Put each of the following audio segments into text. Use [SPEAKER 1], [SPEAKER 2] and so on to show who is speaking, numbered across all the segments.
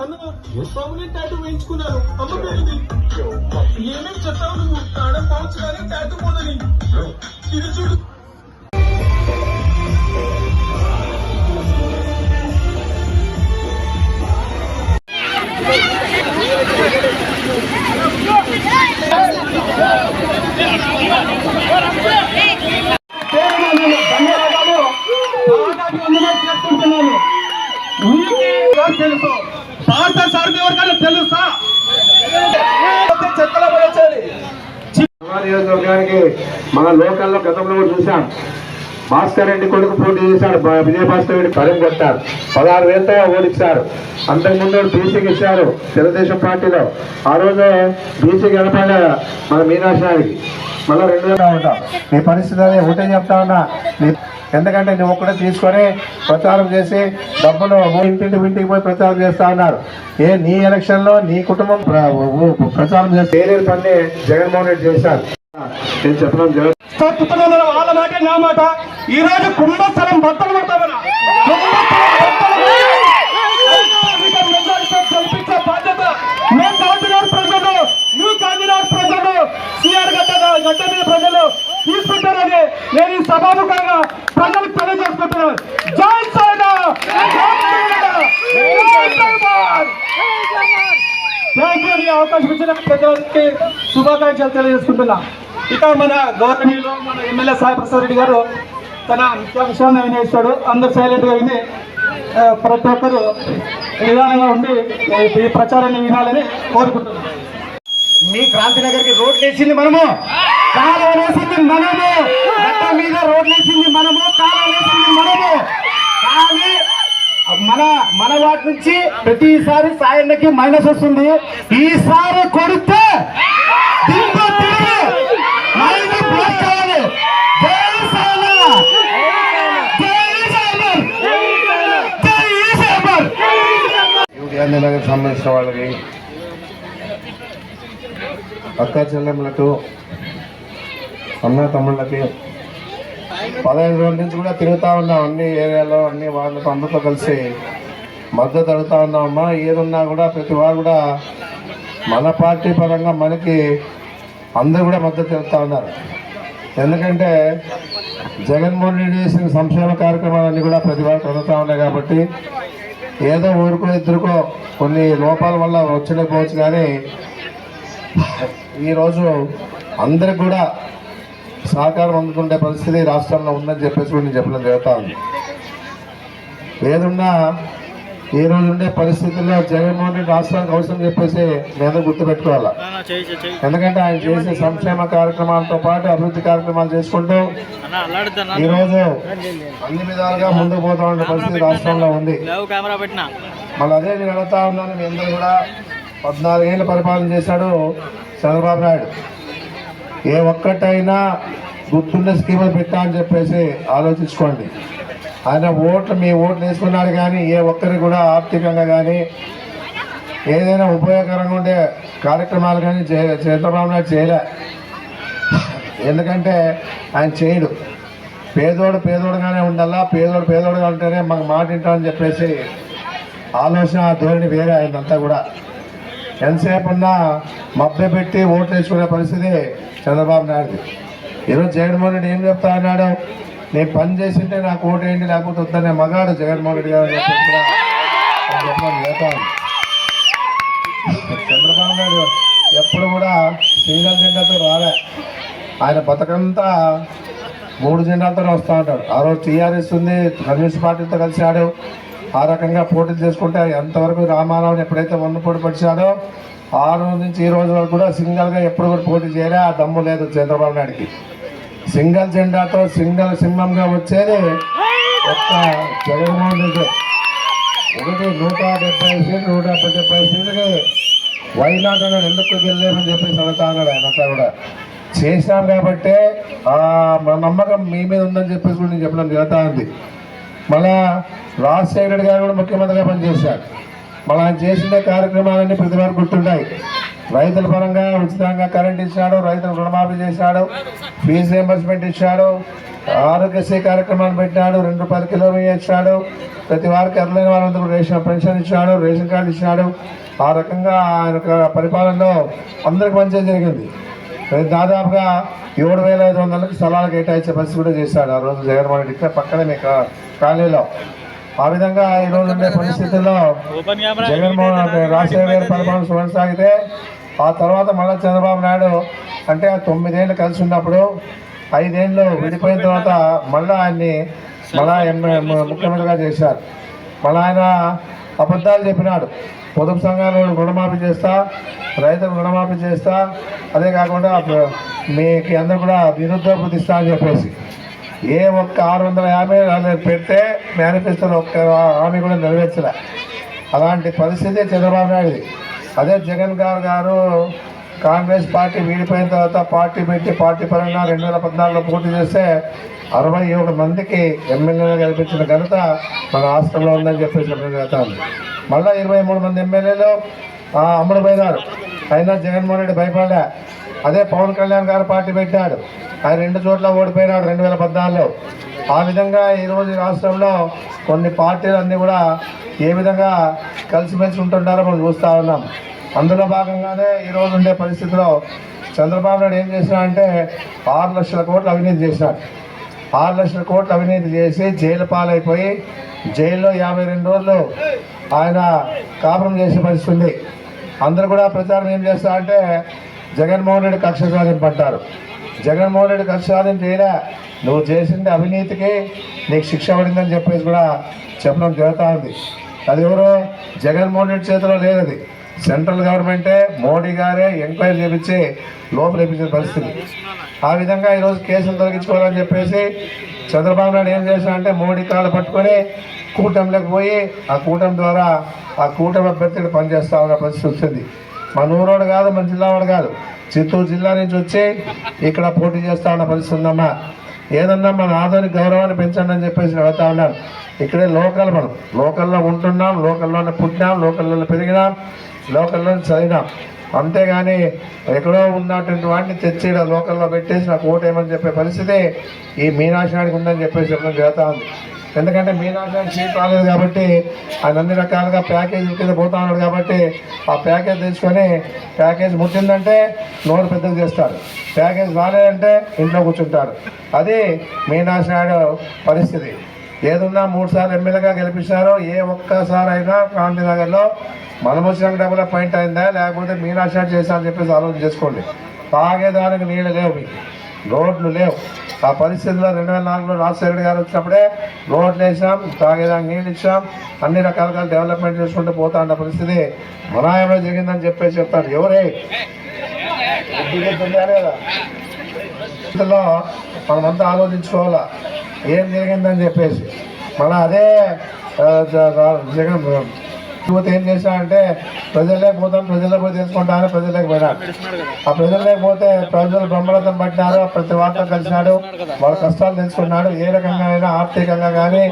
[SPEAKER 1] Permanent tattoo వేయించుకున్నాను. అమ్మ పేరుది. ఏమేమి చెప్తావు నువ్వు? ఆడ పోవచ్చు కానీ టాటూ పోదని ఇది చూడు.
[SPEAKER 2] నియోజకవర్గానికి మన లోకల్లో గతంలో కూడా చూసాం భాస్కర్ రెడ్డి కొడుకు పోటీ చేశాడు. బా- విజయ భాస్కర్ రెడ్డి పదం కొట్టారు. పదహారు వేలతో ఓడిచ్చారు. అంతకుముందు బీసీకి ఇచ్చారు తెలుగుదేశం పార్టీలో. ఆ రోజే బీసీ గడపడ మన మీనాశానికి మళ్ళీ రెండు వేల ఉంటాం నీ పరిస్థితి అదే. ఒకటే చెప్తా ఉన్నా. ఎందుకంటే నువ్వు ఒక్కడే తీసుకొని ప్రచారం చేసి డబ్బులు ఇంటింటి ఇంటికి పోయి ప్రచారం చేస్తా ఉన్నారు ఏ నీ ఎలక్షన్లో నీ కుటుంబం ప్రచారం చేస్తే వేరే పని జగన్మోహన్ రెడ్డి చేశారు. నేను చెప్పడం జరుగుతుంది
[SPEAKER 3] వాళ్ళ మాట నా మాట ఈ రోజు కుంభస్థలం బద్దలు కొడతామన్నా ప్రజలు తీసుకుంటారని నేను ఈ సభాముఖంగా ప్రజలకు తెలియజేసుకుంటున్నాను జై సైనా థ్యాంక్ యూ ఈ అవకాశం ఇచ్చిన ప్రజలకి శుభాకాంక్షలు తెలియజేసుకుంటున్నా ఇక మన గవర్నమెంట్లో మన ఎమ్మెల్యే సాయి ప్రసాద్ రెడ్డి గారు తన ముఖ్యాంశాన్ని వినియోగిస్తాడు అందరు సైలెంట్గా విని ప్రతి ఒక్కరు నిదానంగా ఉండి ఈ ప్రచారాన్ని వినాలని కోరుకుంటున్నాం. మీ క్రాంతి నగర్కి రోడ్లు వేసింది మనము. కాలువ వేసింది మనము. గట్ట మీద రోడ్లు వేసింది మనము. కాలువ వేసింది మనము. కానీ మన మన వాటి నుంచి ప్రతిసారి సాయన్నకి మైనస్ వస్తుంది. ఈసారి కొడితే దింపు తిరిగి మైండ్ బ్లాక్ కావాలి జై సాయన్న! జై సాయన్న! జై సాయన్న!
[SPEAKER 2] సంబంధించిన వాళ్ళకి అక్క చెల్లెమ్మలకు అన్న తమ్ముళ్ళకి పదహైదు రోజుల నుంచి కూడా తిరుగుతూ ఉన్నాం అన్ని ఏరియాలో అన్ని వాళ్ళతో అందరితో కలిసి మద్దతు అడుగుతూ ఉన్నామమ్మా ఏదున్నా కూడా ప్రతి వారు కూడా మన పార్టీ పరంగా మనకి అందరూ కూడా మద్దతు తెలుపుతా ఉన్నారు ఎందుకంటే జగన్మోహన్ రెడ్డి చేసిన సంక్షేమ కార్యక్రమాలన్నీ కూడా ప్రతి వారికి అందుతా ఉన్నాయి కాబట్టి ఏదో ఊరుకో ఇద్దరుకో కొన్ని లోపాల వల్ల వచ్చలేకపోవచ్చు కానీ ఈరోజు అందరికి కూడా సహకారం అందుతుండే పరిస్థితి రాష్ట్రంలో ఉందని చెప్పేసి కూడా నేను చెప్పడం జరుగుతా ఉంది. ఏదున్నా ఈ రోజు ఉండే పరిస్థితుల్లో జగన్మోహన్ రెడ్డి రాష్ట్రానికి అవసరం చెప్పేసి నేను గుర్తుపెట్టుకోవాలా? ఎందుకంటే ఆయన చేసే సంక్షేమ కార్యక్రమాలతో పాటు అభివృద్ధి కార్యక్రమాలు చేసుకుంటూ ఈరోజు అన్ని విధాలుగా ముందుకు పోతా ఉండే పరిస్థితి రాష్ట్రంలో ఉంది. మళ్ళీ అదే నేను అడుగుతా ఉన్నాను మీ అందరూ కూడా పద్నాలుగేళ్ళు పరిపాలన చేశాడు చంద్రబాబు నాయుడు. ఏ ఒక్కటైనా గుర్తున్న స్కీములు పెట్టా అని చెప్పేసి ఆలోచించుకోండి. ఆయన ఓట్లు మీ ఓట్లు వేసుకున్నాడు కానీ ఏ ఒక్కరికి కూడా ఆర్థికంగా కానీ ఏదైనా ఉపయోగకరంగా ఉండే కార్యక్రమాలు కానీ చే- చంద్రబాబు నాయుడు చేయలే. ఎందుకంటే ఆయన చేయడు. పేదోడు పేదోడుగానే ఉండాలా పేదోడు పేదోడుగా ఉంటేనే మాకు మాట వింటామని చెప్పేసి ఆలోచన ఆ ధోరణి వేరే ఆయనంతా కూడా. ఎంతసేపు ఉన్నా మభ్య పెట్టి ఓట్లు వేసుకునే పరిస్థితి చంద్రబాబు నాయుడు ఈరోజు జగన్మోహన్ రెడ్డి ఏం చెప్తా అన్నాడు? నేను పని చేసింటే నాకు ఓటు లేకపోతే వద్దనే మగాడు జగన్మోహన్ రెడ్డి గారు అని ఆయన చంద్రబాబు నాయుడు ఎప్పుడు కూడా సింగల్ జెండాతో రాలే. ఆయన బతకంతా మూడు జెండాలతోనే వస్తూ ఉంటాడు. ఆ రోజు టీఆర్ఎస్ ఉంది కమ్యూనిస్ట్ పార్టీతో కలిశాడు ఆ రకంగా పోటీలు చేసుకుంటే ఎంతవరకు రామారావుని ఎప్పుడైతే వన్న పోటీ పడిచాడో ఆ రోజు నుంచి ఈ రోజు వరకు కూడా సింగల్గా ఎప్పుడు కూడా పోటీ చేయలే. ఆ దమ్ము లేదు చంద్రబాబు నాయుడికి. సింగల్ జెండాతో సింగల్ సింహంగా వచ్చేది ఒక్క జగన్మోహన్ రెడ్డి. ఒకటి నూట డెబ్బై సీట్లు నూట డెబ్బై సీట్లకి వైనాట్ అన్నాడు ఎందుకు గెలేమని చెప్పేసి అడుగుతా అన్నాడు కూడా. చేసినాం కాబట్టే మన నమ్మకం మీ మీద ఉందని చెప్పేసి కూడా నేను చెప్పడం జరుగుతా ఉంది. మళ్ళా రాజశేఖర్ రెడ్డి గారు కూడా ముఖ్యమంత్రిగా పనిచేశారు. మళ్ళీ ఆయన చేసిన కార్యక్రమాలన్నీ ప్రతి వారు గుర్తుంటాయి. రైతుల పరంగా ఉచితంగా కరెంట్ ఇచ్చాడు రైతులకు రుణమాఫీ చేశాడు ఫీజు రియంబర్స్మెంట్ ఇచ్చాడు ఆరోగ్యశ్రీ కార్యక్రమాన్ని పెట్టినాడు రెండు రూపాయల కిలో బియ్యం ఇచ్చాడు ప్రతి వారికి అర్లైన వాళ్ళందరూ రేషన్ పెన్షన్ ఇచ్చాడు రేషన్ కార్డు ఇచ్చినాడు ఆ రకంగా ఆయన పరిపాలనలో అందరికి మంచిగా జరిగింది. దాదాపుగా ఏడు వేల ఐదు వందలకి స్థలాలు కేటాయించే పరిస్థితి కూడా చేశాడు. ఆ రోజు జగన్మోహన్ రెడ్డి ఇక్కడ పక్కనే మీ కాలనీలో. ఆ విధంగా ఈ రోజు ఉండే పరిస్థితుల్లో జగన్మోహన్ రాజశేఖర గారి పరిపాలన కొనసాగితే ఆ తర్వాత మళ్ళీ చంద్రబాబు నాయుడు అంటే ఆ తొమ్మిదేళ్ళు కలిసి ఉన్నప్పుడు ఐదేళ్ళు విడిపోయిన తర్వాత మళ్ళీ ఆయన్ని మళ్ళా ముఖ్యమంత్రిగా చేశారు. మళ్ళీ ఆయన అబద్ధాలు చెప్పినాడు. పొదుపు సంఘాలు రుణమాఫీ చేస్తా రైతులకు రుణమాఫీ చేస్తా అదే కాకుండా మీకు అందరూ కూడా నిరుద్యోగ ఇస్తా అని చెప్పేసి. ఏ ఒక్క ఆరు వందల యాభై అనేది పెడితే మేనిఫెస్టోలో ఒక్క హామీ కూడా నెరవేర్చలే. అలాంటి పరిస్థితి చంద్రబాబు నాయుడుది. అదే జగన్ గారు గారు కాంగ్రెస్ పార్టీ వీడిపోయిన తర్వాత పార్టీ పెట్టి పార్టీ పరంగా రెండు వేల పద్నాలుగులో పోటీ చేస్తే అరవై ఏడు మందికి ఎమ్మెల్యేలు కల్పించిన ఘనత మన రాష్ట్రంలో ఉందని చెప్పేసి చెప్పిన మళ్ళీ ఇరవై మూడు మంది ఎమ్మెల్యేలు అమ్ముడు పోయినారు. అయినా జగన్మోహన్ రెడ్డి భయపడ్డా అదే పవన్ కళ్యాణ్ గారు పార్టీ పెట్టాడు. ఆయన రెండు చోట్ల ఓడిపోయినాడు రెండు వేల పద్నాలుగులో. ఆ విధంగా ఈరోజు రాష్ట్రంలో కొన్ని పార్టీలు అన్నీ కూడా ఏ విధంగా కలిసిమెలిసి ఉంటున్నారో మనం చూస్తూ ఉన్నాం. అందులో భాగంగానే ఈరోజు ఉండే పరిస్థితిలో చంద్రబాబు నాయుడు ఏం చేసినా అంటే ఆరు లక్షల కోట్లు అవినీతి చేసినాడు. ఆరు లక్షల కోట్లు అవినీతి చేసి జైలు పాలైపోయి జైల్లో యాభై రెండు రోజులు ఆయన కాపురం చేసే పరిస్థితి ఉంది. అందరూ కూడా ప్రచారం ఏం చేస్తారంటే జగన్మోహన్ రెడ్డి కక్ష సాధింపంటారు జగన్మోహన్ రెడ్డి కక్ష సాధింపు చేయలే. నువ్వు చేసింది అవినీతికి నీకు శిక్ష పడిందని చెప్పేసి కూడా చెప్పడం జరుగుతూ ఉంది. అది ఎవరో? జగన్మోహన్ రెడ్డి చేతిలో లేదు అది సెంట్రల్ గవర్నమెంటే మోడీ గారే ఎంక్వైరీ చేపించి లోపల వేపించిన పరిస్థితి. ఆ విధంగా ఈరోజు కేసులు తొలగించుకోవాలని చెప్పేసి చంద్రబాబు నాయుడు ఏం చేశారంటే మోడీ కాళ్ళు పట్టుకొని కూటమిలోకి పోయి ఆ కూటమి ద్వారా ఆ కూటమి అభ్యర్థులు పనిచేస్తా ఉన్న పరిస్థితి వచ్చింది. మన ఊరోడు కాదు మన జిల్లా వాడు కాదు. చిత్తూరు జిల్లా నుంచి వచ్చి ఇక్కడ పోటీ చేస్తా ఉన్న పరిస్థితి ఉందమ్మా. ఏదన్నా మన ఆధునిక గౌరవాన్ని పెంచండి అని చెప్పేసి వెళ్తా ఉన్నాం ఇక్కడే లోకల్ మనం. లోకల్లో ఉంటున్నాం లోకల్లోనే పుట్టినాం లోకల్లో పెరిగినాం లోకల్లో చదివినాం. అంతేగాని ఎక్కడో ఉన్నటువంటి వాడిని తెచ్చి లోకల్లో పెట్టేసి నాకు ఓటేయమని చెప్పే పరిస్థితి ఈ మీనాక్షానికి ఉందని చెప్పేసి చెప్పడం జరుగుతూ ఉంది. ఎందుకంటే మీనాక్షానికి సీట్ రాలేదు కాబట్టి ఆయన అన్ని రకాలుగా ప్యాకేజీ కింద పోతా ఉన్నాడు కాబట్టి ఆ ప్యాకేజ్ తెచ్చుకొని ప్యాకేజ్ ముట్టిందంటే నోరు పెద్దగా చేస్తారు ప్యాకేజ్ రాలేదంటే ఇంట్లో కూర్చుంటారు అది మీనాక్షి నాయుడు పరిస్థితి. ఏదున్నా మూడు సార్లు ఎమ్మెల్యేగా గెలిపించారో ఏ ఒక్కసారి అయినా గాంధీనగర్లో మనం వచ్చినాక డబ్బుల పాయింట్ అయిందా? లేకపోతే మీనాక్షి చేశా అని చెప్పేసి ఆలోచన చేసుకోండి. తాగేదానికి నీళ్ళు లేవు మీకు. రోడ్లు లేవు. ఆ పరిస్థితుల్లో రెండు వేల నాలుగులో రాజశేఖర్ గారు వచ్చినప్పుడే రోడ్లు వేసాం తాగేదానికి నీళ్ళు ఇచ్చాం అన్ని రకాలుగా డెవలప్మెంట్ చేసుకుంటూ పోతా ఉన్న పరిస్థితి. మనాయంలో జరిగిందని చెప్పేసి చెప్తాడు ఎవరే? కదా. పరిస్థితుల్లో మనమంతా ఆలోచించుకోవాలా. ఏం జరిగిందని చెప్పేసి. మన అదే జగన్ యువత ఏం చేశాడంటే ప్రజలే పోతాం ప్రజలే పోయి తెలుసుకుంటాను ప్రజలకు పోయినాడు ఆ ప్రజలే పోతే ప్రజలు బ్రహ్మరథం పట్టినారు ప్రతి వార్త కలిసినాడు వాళ్ళ కష్టాలు తెలుసుకున్నాడు ఏ రకంగా అయినా ఆర్థికంగా కానీ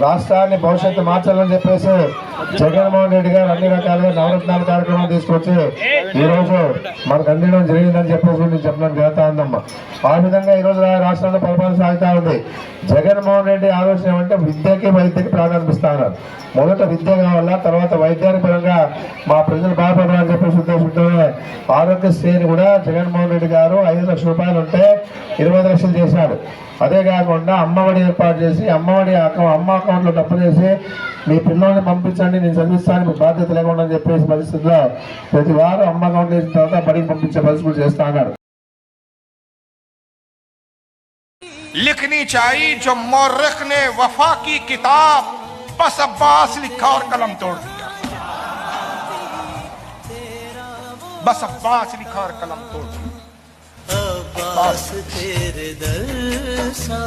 [SPEAKER 2] రాష్ట్రాన్ని భవిష్యత్తు మార్చాలని చెప్పేసి జగన్మోహన్ రెడ్డి గారు అన్ని రకాలుగా నవరత్నాల కార్యక్రమం తీసుకొచ్చి ఈరోజు మనకు అందించడం జరిగిందని చెప్పేసి నేను చెప్పడం జరుగుతా ఉందమ్మా ఆ విధంగా ఈ రోజు రాష్ట్రంలో పరిపాలన సాగుతా ఉంది. జగన్మోహన్ రెడ్డి ఆలోచన ఏమంటే విద్యకి వైద్యకి ప్రాధాన్యత ఉన్నారు మొదట విద్య కావాలా తర్వాత వైద్యానికి పరంగా మా ప్రజలు బాగుపడాలని చెప్పేసి ఉద్దేశంతోనే ఆరోగ్యశ్రీని కూడా జగన్మోహన్ రెడ్డి గారు ఐదు లక్షల రూపాయలు ఉంటే ఇరవై లక్షలు చేశాడు. అదే కాకుండా అమ్మఒడి ఏర్పాటు చేసి అమ్మఒడి అకౌ- అమ్మ అకౌంట్లో డబ్బు చేసి మీ పిల్లల్ని పంపించండి నేను చదివిస్తాను మీకు బాధ్యత లేకుండా అని చెప్పేసి పరిస్థితిలో ప్రతి వారం అమ్మ అకౌంట్ వేసిన తర్వాత బడికి పంపించే పరిస్థితి చేస్తా అన్నాడు
[SPEAKER 4] लिखनी चाहिए जो मौरख ने वफा की किताब बस अब्बास लिखा और कलम तोड़ दिया बस अब्बास लिखा और कलम तोड़ दिया
[SPEAKER 5] अब्बास तेरे दर सा